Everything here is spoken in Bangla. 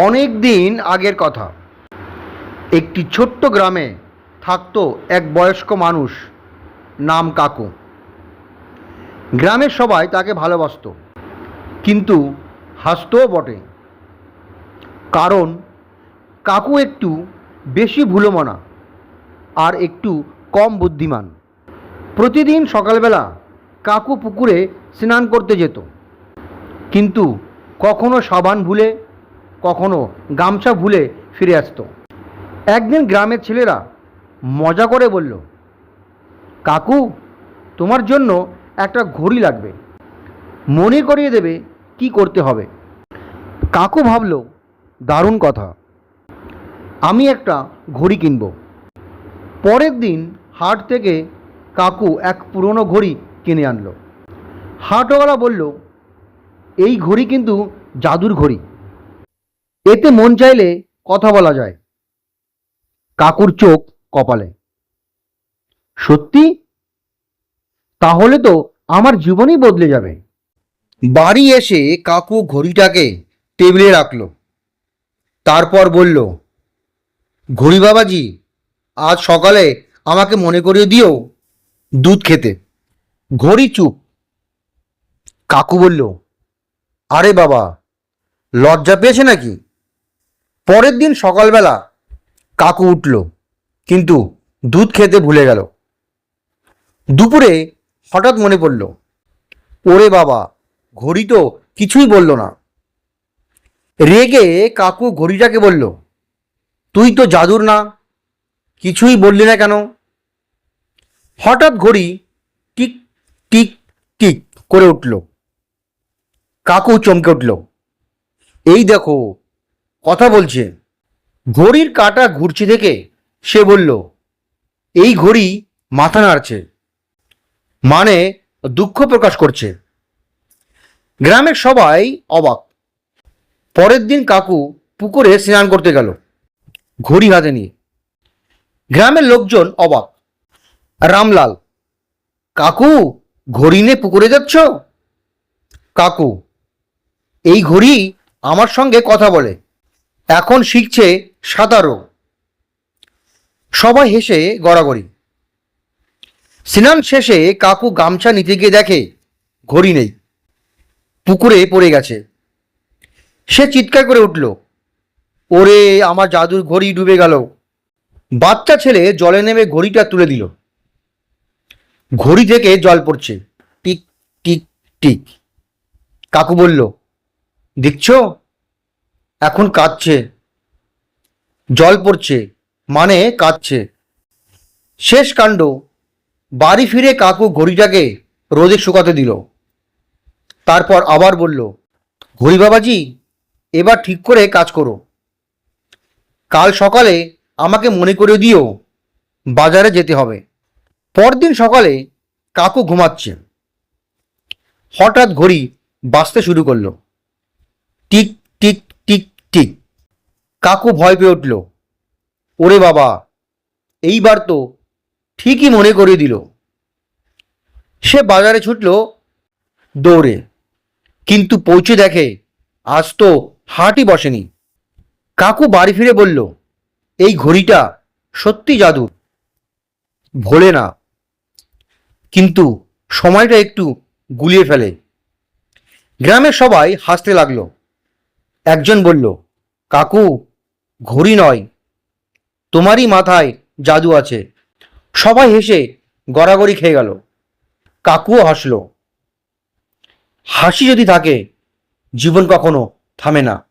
অনেক দিন আগের কথা। একটি ছোট্ট গ্রামে থাকতো এক বয়স্ক মানুষ নাম কাকু। গ্রামের সবাই তাকে ভালোবাসতো, কিন্তু হাসতও বটে। কারণ কাকু একটু বেশি ভুলোমনা আর একটু কম বুদ্ধিমান। প্রতিদিন সকালবেলা কাকু পুকুরে স্নান করতে যেত, কিন্তু কখনো সাবান ভুলে কখনো গামছা ভুলে ফিরে আসতো। একদিন গ্রামের ছেলেরা মজা করে বলল, কাকু, তোমার জন্য একটা ঘড়ি লাগবে। মনে করিয়ে দেবে কি করতে হবে। কাকু ভাবল, দারুণ কথা। আমি একটা ঘড়ি কিনব। পরের দিন হাট থেকে কাকু এক পুরনো ঘড়ি কিনে আনলো। হাটওয়ালা বলল, এই ঘড়ি কিন্তু জাদুর ঘড়ি। এতে মন চাইলে কথা বলা যায়। কাকুর চোখ কপালে। সত্যি? তাহলে তো আমার জীবনই বদলে যাবে। বাড়ি এসে কাকু ঘড়িটাকে টেবিলে রাখল। তারপর বলল, ঘড়ি বাবাজি, আজ সকালে আমাকে মনে করিয়ে দিও দুধ খেতে। ঘড়ি চুপ। কাকু বলল, আরে বাবা, লজ্জা পেয়েছে নাকি? পরের দিন সকালবেলা কাকু উঠল, কিন্তু দুধ খেতে ভুলে গেল। দুপুরে হঠাৎ মনে পড়ল, ওরে বাবা, ঘড়ি তো কিছুই বলল না। রেগে কাকু ঘড়িটাকে বলল, তুই তো জাদুর না, কিছুই বললি না কেন? হঠাৎ ঘড়ি টিক টিক টিক করে উঠল। কাকু চমকে উঠল, এই দেখো কথা বলছে। ঘড়ির কাঁটা ঘুরছে দেখে সে বলল, এই ঘড়ি মাথা নাড়ছে মানে দুঃখ প্রকাশ করছে। গ্রামের সবাই অবাক। পরের দিন কাকু পুকুরে স্নান করতে গেল, ঘড়ি হাতে নিয়ে। গ্রামের লোকজন অবাক। রামলাল, কাকু, ঘড়ি নিয়ে পুকুরে যাচ্ছ? কাকু, এই ঘড়ি আমার সঙ্গে কথা বলে। এখন শিখছে সাঁতারও সবাই হেসে গড়াগড়ি। স্নান শেষে কাকু গামছা নিতে গিয়ে দেখে ঘড়ি নেই। পুকুরে পড়ে গেছে। সে চিৎকার করে উঠল, ওরে, আমার জাদুর ঘড়ি ডুবে গেল। বাচ্চা ছেলে জলে নেমে ঘড়িটা তুলে দিল। ঘড়ি থেকে জল পড়ছে, টিক টিক টিক। কাকু বলল, দেখছ? এখন কাঁদছে। জল পড়ছে মানে কাঁদছে। শেষ কাণ্ড, বাড়ি ফিরে কাকু ঘড়িটাকে রোদে শুকাতে দিল। তারপর আবার বলল, ঘড়ি বাবাজি, এবার ঠিক করে কাজ করো। কাল সকালে আমাকে মনে করে দিও, বাজারে যেতে হবে। পরদিন সকালে কাকু ঘুমাচ্ছে। হঠাৎ ঘড়ি বাঁচতে শুরু করল। টিক টিক টিক কাকু ভয় পেয়ে উঠল। ওরে বাবা, এইবার তো ঠিকই মনে করিয়ে দিল। সে বাজারে ছুটল দৌড়ে। কিন্তু পৌঁছে দেখে আজ তো হাটই বসেনি। কাকু বাড়ি ফিরে বলল, এই ঘড়িটা সত্যি জাদুর। ভোলে না। কিন্তু সময়টা একটু গুলিয়ে ফেলে। গ্রামের সবাই হাসতে লাগল। একজন বলল, কাকু ঘড়ি নয়, তোমারই মাথায় জাদু আছে। সবাই হেসে গড়াগড়ি খেয়ে গেল। কাকুও হাসলো। হাসি যদি থাকে, জীবন কখনো থামে না।